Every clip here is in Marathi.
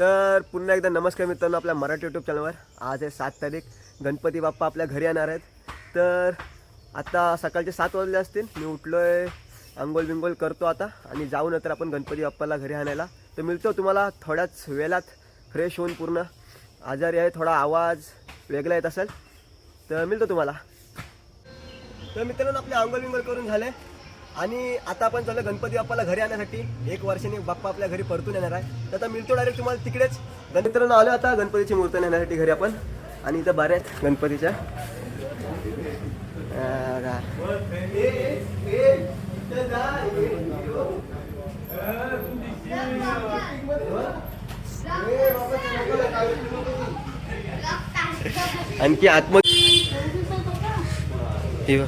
तर पुन्हा एकदा नमस्कार मित्रांनो आपल्या मराठी यूट्यूब चॅनलवर आज आहे सात तारीख. गणपती बाप्पा आपल्या घरी येणार आहेत. तर आता सकाळचे सात वाजले असतील. मी उठलो आहे आंघोळ बिंगोल करतो आता आणि जाऊ नंतर आपण गणपती बाप्पाला घरी आणायला. तर मिळतो तुम्हाला थोड्याच वेळात फ्रेश होऊन पूर्ण. आजारी आहे थोडा आवाज वेगळा येत असेल. तर मिळतो तुम्हाला. तर मित्रांनो आपले आंघोळ बिंगोल करून झाले. आणि आता आपण चाललो गणपती बाप्पाला घरी आणण्यासाठी. एक वर्षाने बाप्पा आपल्या घरी परतून येणार आहे. तर आता मिळतो डायरेक्ट तुम्हाला तिकडेच. गण- मित्रांनो आलो आता गणपतीची मूर्ती नेण्यासाठी घरी आपण. आणि इथं बऱ्या आहेत गणपतीच्या. आणखी आत्म हे बघ.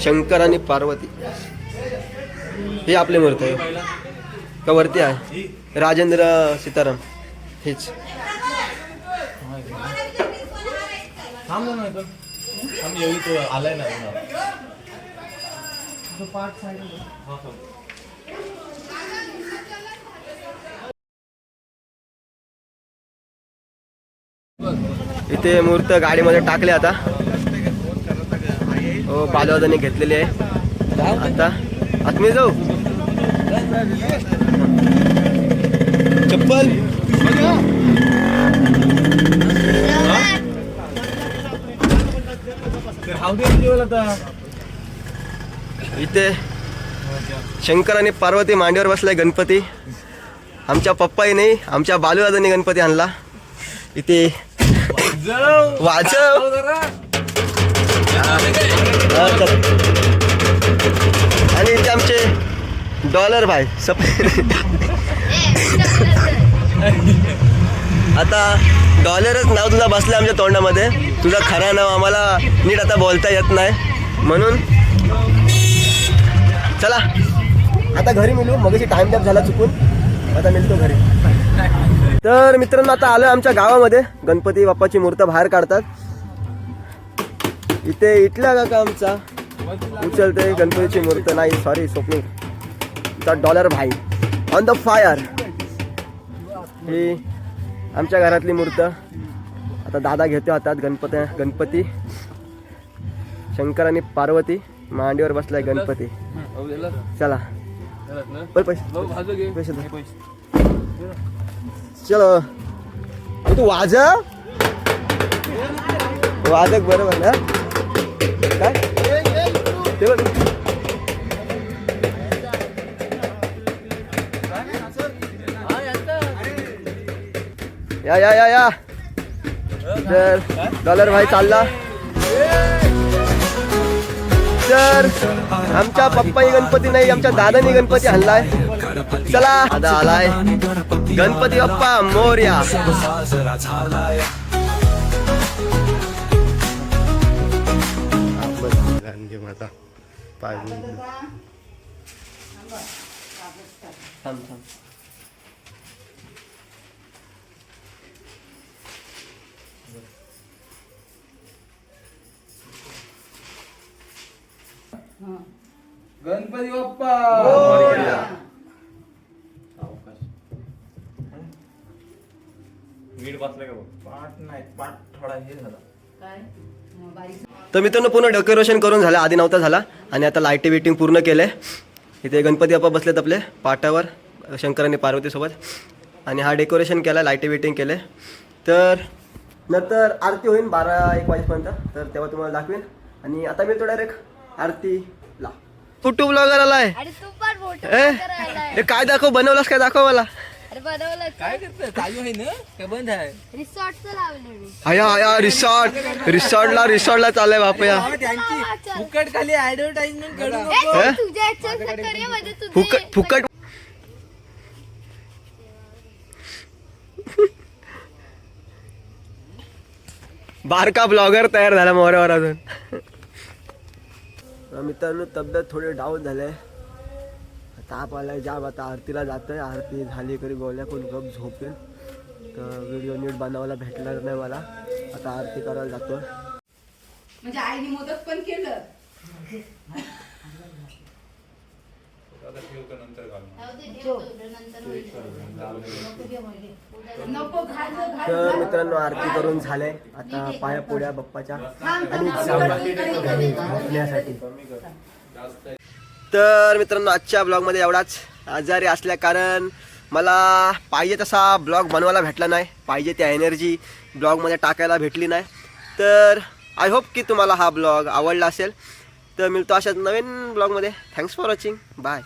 शंकर आणि पार्वती. हे आपले मूर्त आहे का वरती आहे? राजेंद्र सीताराम. हेच. आलाय ना. हा. इथे मूर्त गाडीमध्ये टाकले आता. हो बालवादाने घेतलेले आहे. आता आत्मी जाऊ. चप्पल. इथे शंकर आणि पार्वती मांडीवर बसलाय गणपती. आमच्या पप्पाही नाही आमच्या बालूदादाने गणपती आणला. इथे. वाजव. आणि इथे आमचे डॉलर भाई सप आता डॉलरच नाव तुझा बसलं आमच्या तोंडामध्ये. तुझा खरं नाव आम्हाला नीट आता बोलता येत नाही. म्हणून चला. आता घरी मिळू मगाशी टाइम टॅप झाला चुकून. आता मिळतो घरी. तर मित्रांनो आता आलोय आमच्या गावामध्ये. गणपती बाप्पाची मूर्त बाहेर काढतात. इथे इथला काका आमचा? उचलते गणपतीची मूर्त. नाही सॉरी स्वप्नील. डॉलर भाई. ऑन द फायर ही आमच्या घरातली मूर्त. आता दादा घेतो हातात गणपती गणपती. शंकर आणि पार्वती मांडीवर बसलाय गणपती. चला. पण पैसे. पैसे चलो. तू वाज वाजक बरोबर ना? काय? ते बघ. या या या या. तर डॉलर भाई चालला. तर आमच्या पप्पाही गणपती नाही आमच्या दादानी गणपती हल्लाय चला. दादा आलाय. गणपती बाप्पा मोर्या. गांधी माता पाय थांब थांब गणपती बाप्पा! मीठ बसलं का बघ? पाठ नाही पाठ थोडा हे झाला. तर मित्रांनो पूर्ण डेकोरेशन करून झालं. आधी नव्हता झाला. आणि आता लाईटी बिटिंग पूर्ण केलंय. इथे गणपती बाप्पा बसलेत आपले पाटावर शंकर आणि पार्वतीसोबत आणि हा डेकोरेशन केला लाईटी बिटिंग केले तर नंतर आरती होईल बारा एक वाजेपर्यंत. तर तेव्हा तुम्हाला दाखवेन. आणि आता मी तो डायरेक्ट आरतीला. कुटुंब ब्लॉगर आलाय तू काय दाखव? बनवलंस काय? दाखव मला. अरे बनवलं काय करतोय? चालू आहे ना? का बंद आहे? रिसॉर्टचं लावलं मी. हया हया रिसॉर्ट रिसॉर्टला रिसॉर्टला चाललाय बापया चल. फुकट खाली ऍडव्हर्टाइजमेंट करू ए, हे? तुझ्या ह्याच्यात करूया म्हणजे तुझे फुकट फुकट. बारका ब्लॉगर तयार झाला मोऱ्यावर अजून. मित्रांनो तब्येत थोडी डाऊन झाले ताप आलाय जाम आता आरतीला जातोय आरती झाली करी गोळ्या कोण गप झोपेल. तर व्हिडिओ नीट बनवायला भेटणार नाही मला. आता आरती करायला जातो म्हणजे आईने मोदक पण केलं. तर मित्रांनो आरती करून झालंय आता पाया पोड्या बाप्पाच्या. आणि झोपण्यासाठी. तर मित्रांनो आजच्या ब्लॉगमध्ये एवढाच. आजारी असल्या कारण मला पाहिजे तसा ब्लॉग बनवायला भेटला नाही. पाहिजे त्या एनर्जी ब्लॉगमध्ये टाकायला भेटली नाही. तर आय होप की तुम्हाला हा ब्लॉग आवडला असेल. तर मिळतो अशाच नवीन ब्लॉगमध्ये. Thanks for watching bye